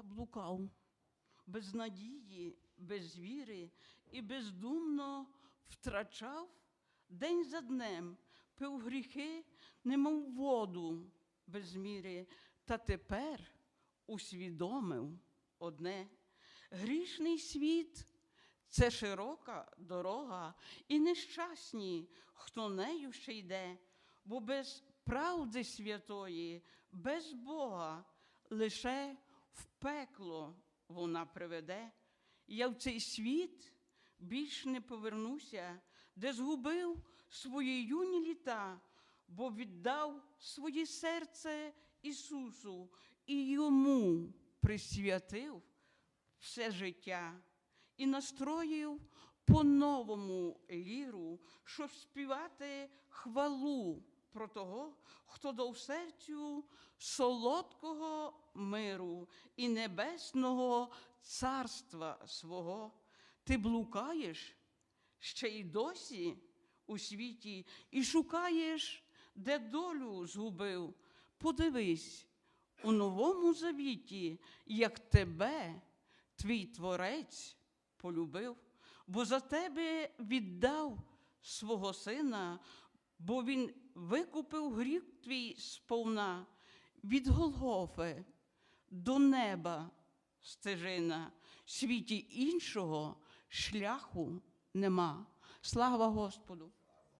я блукав без надії, без віри і бездумно втрачав день за днем, пив гріхи, немов воду без міри, та тепер усвідомив одне грішний світ. Це широка дорога, і нещасні, хто нею ще йде, бо без правди святої, без Бога, лише в пекло вона приведе. Я в цей світ більш не повернуся, де згубив свої юні літа, бо віддав своє серце Ісусу і йому присвятив все життя і настроїв по-новому ліру, щоб співати хвалу про того, хто дав серцю солодкого миру і небесного царства свого. Ти блукаєш ще й досі у світі і шукаєш, де долю згубив. Подивись у новому завіті, як тебе твій творець полюбив, бо за тебе віддав свого сина, бо він викупив гріх твій сповна від Голгофи до неба стежина, в світі іншого шляху нема. Слава Господу!